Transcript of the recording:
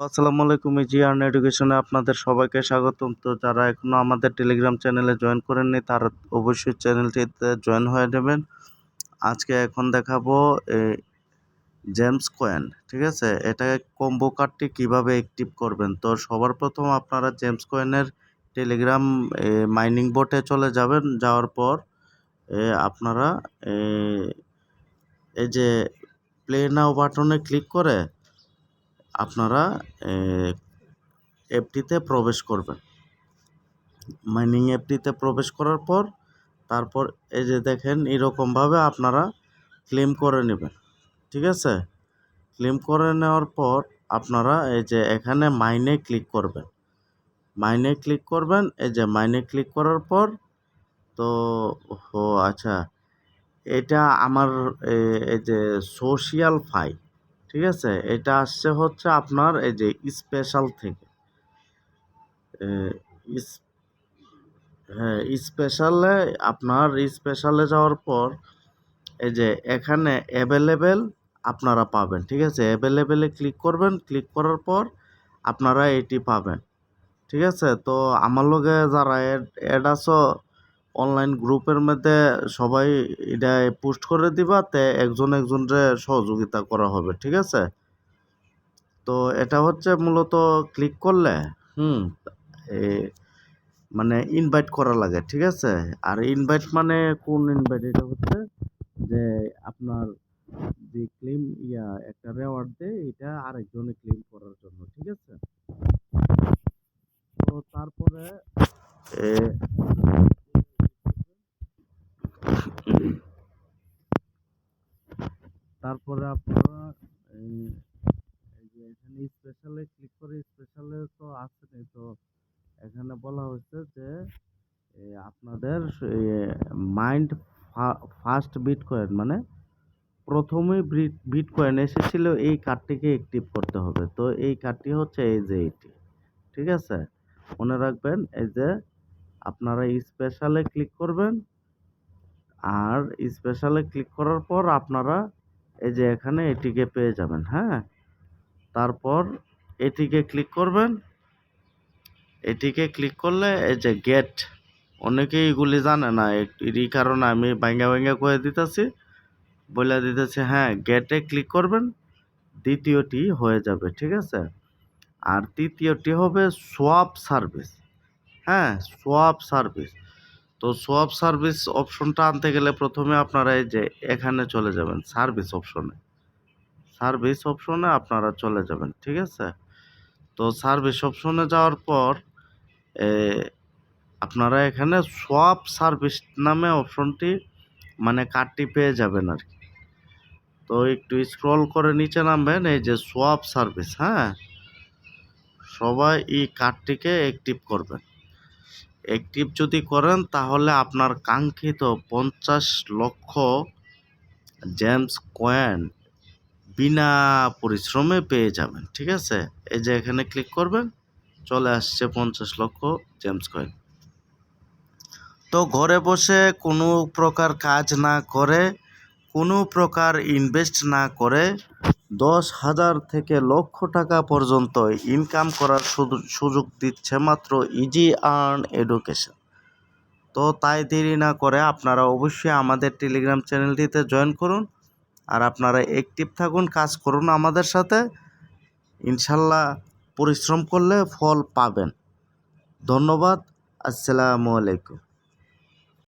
আসসালামু আলাইকুম জিয়ার্ন এডুকেশনে আপনাদের সবাইকে স্বাগতম। তো যারা এখনও আমাদের টেলিগ্রাম চ্যানেলে জয়েন করেননি, তারা অবশ্যই চ্যানেলটিতে জয়েন হয়ে নেবেন। আজকে এখন দেখাবো জেমস কয়েন ঠিক আছে? এটা কম্বো কার্ডটি কীভাবে অ্যাক্টিভ করবেন? তো সবার প্রথম আপনারা জেমস কয়েনের টেলিগ্রাম মাইনিং বোটে চলে যাবেন। যাওয়ার পর আপনারা এই যে প্লে নাও বাটনে ক্লিক করে আপনারা অ্যাপটিতে প্রবেশ করবেন। মাইনিং অ্যাপটিতে প্রবেশ করার পর, তারপর এই যে দেখেন, এরকমভাবে আপনারা ক্লেম করে নেবেন। ঠিক আছে? ক্লেম করে নেওয়ার পর আপনারা এই যে এখানে মাইনে ক্লিক করবেন। মাইনে ক্লিক করবেন, এই যে মাইনে ক্লিক করার পর তো, ও আচ্ছা এটা আমার এই যে সোশিয়াল ফাই ঠিক আছে? এটা আসছে হচ্ছে আপনার এই যে স্পেশাল থেকে। হ্যাঁ স্পেশালে আপনার স্পেশালে যাওয়ার পর এই যে এখানে অ্যাভেলেবেল আপনারা পাবেন, ঠিক আছে? অ্যাভেলেবেলে ক্লিক করবেন ক্লিক করার পর আপনারা এটি পাবেন, ঠিক আছে? তো আমার লগে যারা অ্যাড অ্যাড আছো অনলাইন গ্রুপের মধ্যে সবাই এটা পোস্ট করে দিবা, তে একজন একজনরে সহযোগিতা করা হবে, ঠিক আছে? তো এটা হচ্ছে মূলত ক্লিক করলে, হুম মানে ইনভাইট করা লাগে, ঠিক আছে? আর ইনভাইট মানে কোন ইনভাইট এটা হচ্ছে যে আপনার যে ক্লেম ইয়া একটা রেওয়ার্ড দেয়, এটা আরেকজনে ক্লেম করার জন্য, ঠিক আছে? তো তারপরে তারপরে আপনারা এই যে এখানে স্পেশালে ক্লিক করে স্পেশালে তো আসেনি, তো এখানে বলা হচ্ছে যে আপনাদের মাইন্ড ফার্স্ট বিট কয়েন মানে প্রথমেই বিট কয়েন এসেছিল, এই কার্ডটিকে অ্যাক্টিভ করতে হবে। তো এই কার্ডটি হচ্ছে এই যে এটি, ঠিক আছে? মনে রাখবেন, এই যে আপনারা স্পেশালে ক্লিক করবেন, আর স্পেশালে ক্লিক করার পর আপনারা এই যে এখানে এটিকে পেয়ে যাবেন হ্যাঁ? তারপর এটিকে ক্লিক করবেন। এটিকে ক্লিক করলে এই যে গেট অনেকেই এগুলি জানে না। এই কারণে আমি ভাঙ্গা ভাঙ্গা করে দিতেছি। বলে দিতেছি হ্যাঁ গেটে ক্লিক করবেন। দ্বিতীয়টি হয়ে যাবে, ঠিক আছে? আর তৃতীয়টি হবে সোয়াপ সার্ভিস হ্যাঁ? সোয়াপ সার্ভিস তো সোয়াপ সার্ভিস অপশনটা আনতে গেলে প্রথমে আপনারা এই যে এখানে চলে যাবেন সার্ভিস অপশনে সার্ভিস অপশনে আপনারা চলে যাবেন, ঠিক আছে? তো সার্ভিস অপশনে যাওয়ার পর আপনারা এখানে সোয়াপ সার্ভিস নামে অপশনটি মানে কার্ডটি পেয়ে যাবেন আর কি। তো একটু স্ক্রল করে নিচে নামবেন, এই যে সোয়াপ সার্ভিস হ্যাঁ? সবাই এই কার্ডটিকে অ্যাক্টিভ করবেন। অ্যাক্টিভ যদি করেন, তাহলে আপনার কাঙ্ক্ষিত পঞ্চাশ লক্ষ জেমস কয়েন বিনা পরিশ্রমে পেয়ে যাবেন, ঠিক আছে? এই যে এখানে ক্লিক করবেন, চলে আসছে পঞ্চাশ লক্ষ জেমস কয়েন। তো ঘরে বসে কোনো প্রকার কাজ না করে, কোনো প্রকার ইনভেস্ট না করে দশ হাজার থেকে লক্ষ টাকা পর্যন্ত ইনকাম করার সুযোগ দিচ্ছে মাত্র ইজি আর্ন এডুকেশন তো তাই দেরি না করে আপনারা অবশ্যই আমাদের টেলিগ্রাম চ্যানেলটিতে জয়েন করুন আর আপনারা অ্যাক্টিভ থাকুন, কাজ করুন আমাদের সাথে। ইনশাল্লাহ পরিশ্রম করলে ফল পাবেন। ধন্যবাদ, আসসালামু আলাইকুম।